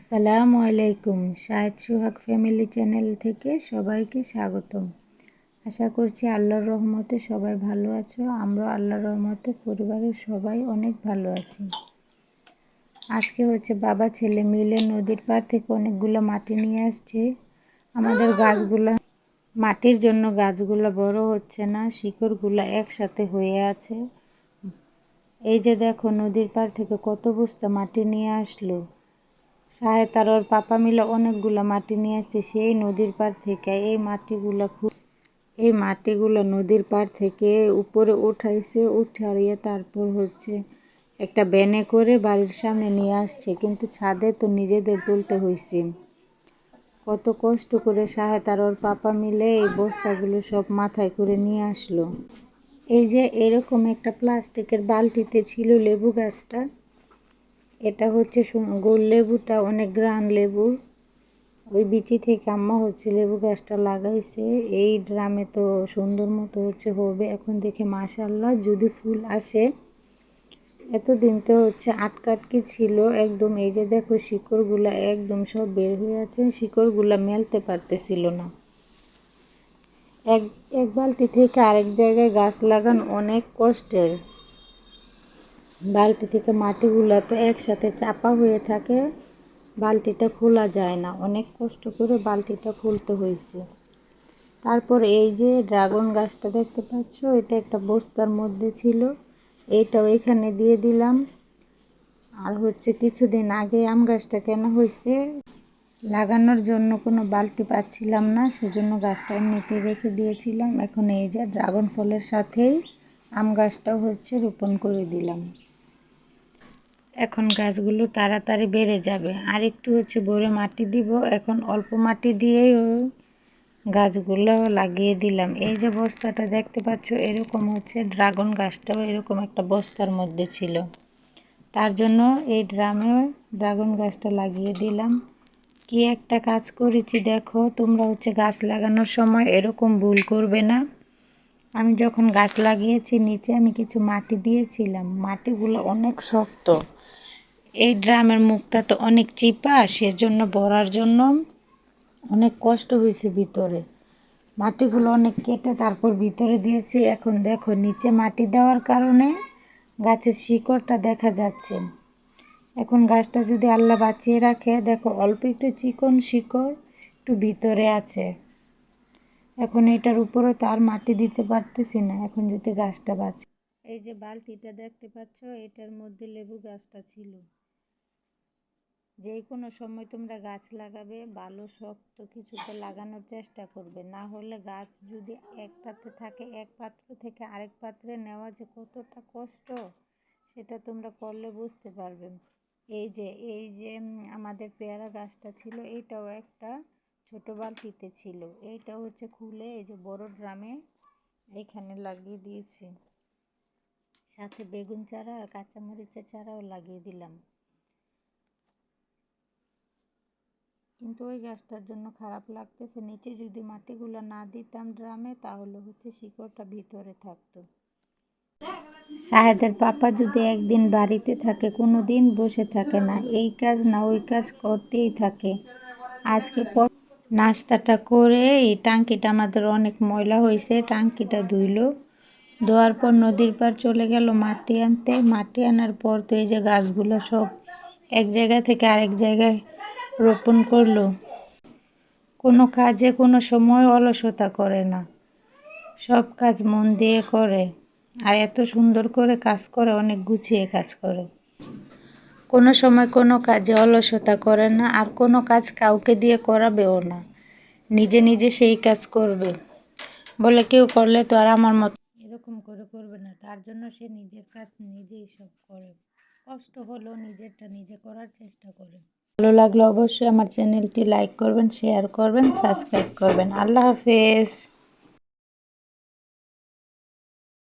আসসালামু আলাইকুম Shahed Suhag family channel থেকে সবাইকে স্বাগতম। আশা করছি আল্লাহর রহমতে সবাই ভালো আছো আমরা আল্লাহর রহমতে, পরিবারের সবাই অনেক ভালো আছি। আজকে হচ্ছে বাবা ছেলে মিলে নদীর পাড় থেকে অনেকগুলো মাটি নিয়ে আসছে। আমাদের গাছগুলো, মাটির জন্য গাছগুলো বড় হচ্ছে না, শিকড়গুলো একসাথে হয়ে আছে। এই যে দেখো নদীর পাড় থেকে কত বস্তা মাটি নিয়ে আসলো। সাহেব ওর পাপা মিলে অনেকগুলো মাটি নিয়ে আসছে। সেই নদীর পাড় থেকে এই মাটিগুলো খুব এই মাটিগুলো নদীর পাড় থেকে উপরে উঠাইছে উঠাইয়ে তারপর হচ্ছে একটা ব্যানে করে বাড়ির সামনে নিয়ে আসছে। কিন্তু ছাদে তো নিজেদের তুলতে হয়েছে কত কষ্ট করে সাহেব ওর পাপা মিলে এই বস্তাগুলো সব মাথায় করে নিয়ে আসলো। এই যে এরকম একটা প্লাস্টিকের বালতিতে ছিল লেবু গাছটা এটা হচ্ছে গোল লেবুটা, অনেক গ্রান লেবু। ওই বিচি থেকে আম্মা হচ্ছে লেবু গাছটা লাগাইছে। এই ড্রামে তো সুন্দর মতো হচ্ছে হবে। এখন দেখে মাশাল্লাহ যদি ফুল আসে। এতদিন তো হচ্ছে আটকাটকি ছিল। একদম এই যে দেখো শিকড়গুলা একদম সব বের হয়ে আছে। শিকড়গুলা মেলতে পারতেছিল না। এক এক বালতি থেকে আরেক জায়গায় গাছ লাগান অনেক কষ্টের। বালতি থেকে মাটিগুলো তো একসাথে চাপা হয়ে থাকে, বালতিটা খোলা যায় না। অনেক কষ্ট করে বালতিটা খুলতে হয়েছে। তারপর এই যে ড্রাগন গাছটা দেখতে পাচ্ছ, এটা একটা বস্তার মধ্যে ছিল। এইটাও এখানে দিয়ে দিলাম। আর হচ্ছে কিছুদিন আগে আম গাছটা কেনা হয়েছে। লাগানোর জন্য কোনো বালতি পাচ্ছিলাম না, সেজন্য গাছটা এমনিতে রেখে দিয়েছিলাম। এখন এই যে ড্রাগন ফলের সাথেই আম গাছটাও হচ্ছে রোপণ করে দিলাম। এখন গাছগুলো তাড়াতাড়ি বেড়ে যাবে। আর একটু হচ্ছে ভরে মাটি দিব। এখন অল্প মাটি দিয়েই গাছগুলো লাগিয়ে দিলাম। এই যে বস্তাটা দেখতে পাচ্ছ, এরকম হচ্ছে ড্রাগন গাছটাও এরকম একটা বস্তার মধ্যে ছিল। তার জন্য এই ড্রামে ড্রাগন গাছটা লাগিয়ে দিলাম। কি একটা কাজ করেছি, দেখো, তোমরা হচ্ছে গাছ লাগানোর সময় এরকম ভুল করবে না। আমি যখন গাছ লাগিয়েছি, নিচে আমি কিছু মাটি দিয়েছিলাম। মাটিগুলো অনেক শক্ত। এই ড্রামের মুখটা তো অনেক চিপা, সেজন্য ভরার জন্য অনেক কষ্ট হয়েছে ভিতরে। মাটিগুলো অনেক কেটে তারপর ভিতরে দিয়েছি। এখন দেখো, নিচে মাটি দেওয়ার কারণে গাছের শিকড়টা দেখা যাচ্ছে। এখন গাছটা যদি আল্লাহ বাঁচিয়ে রাখে, দেখো অল্প একটু চিকন শিকড় একটু ভিতরে আছে। এখন এটার উপরে তো আর মাটি দিতে পারতেছি না, এখন যদি গাছটা বাঁচে। এই যে বালতিটা দেখতে পাচ্ছ, এটার মধ্যে লেবু গাছটা ছিল। যে কোনো সময় তোমরা গাছ লাগাবে ভালো শক্ত কিছুতে লাগানোর চেষ্টা করবে। না হলে গাছ যদি একটাতে থাকে, এক পাত্র থেকে আরেক পাত্রে নেওয়া যে কতটা কষ্ট, সেটা তোমরা করলে বুঝতে পারবে। এই যে এই যে আমাদের পেয়ারা গাছটা ছিল, এইটাও একটা ছোট বালতিতে ছিল। এইটা হচ্ছে খুলে এই যে বড় ড্রামে এখানে লাগিয়ে দিয়েছি। সাথে বেগুন চারা আর কাঁচামরিচের চারাও লাগিয়ে দিলাম। কিন্তু ওই গাছটার জন্য খারাপ লাগতেছে। নিচে যদি মাটিগুলো না দিতাম ড্রামে, তাহলে হচ্ছে শিকড়টা ভিতরে থাকতো। শাহেদের পাপা যদি একদিন বাড়িতে থাকে কোনো দিন বসে থাকে না। এই কাজ না ওই কাজ করতেই থাকে। আজকে নাস্তাটা করে এই টাঙ্কিটা আমাদের অনেক ময়লা হয়েছে টাঙ্কিটা ধুইল। ধোয়ার পর নদীর পার চলে গেল মাটি আনতে। মাটি আনার পর তো এই যে গাছগুলো সব এক জায়গা থেকে আরেক জায়গায় রোপণ করল। কোনো কাজে কোনো সময় অলসতা করে না। সব কাজ মন দিয়ে করে আর এত সুন্দর করে কাজ করে, অনেক গুছিয়ে কাজ করে। কোনো সময় কোনো কাজে অলসতা করে না আর কোনো কাজ কাউকে দিয়ে করাবেও না। নিজে নিজে সেই কাজ করবে। বলে কেউ করলে তো আর আমার মতো এরকম করে করবে না। তার জন্য সে নিজের কাজ নিজেই সব করে। কষ্ট হলেও নিজেরটা নিজে করার চেষ্টা করে। ভালো লাগলে অবশ্যই আমার চ্যানেলটি লাইক করবেন শেয়ার করবেন সাবস্ক্রাইব করবেন। আল্লাহ হাফেজ।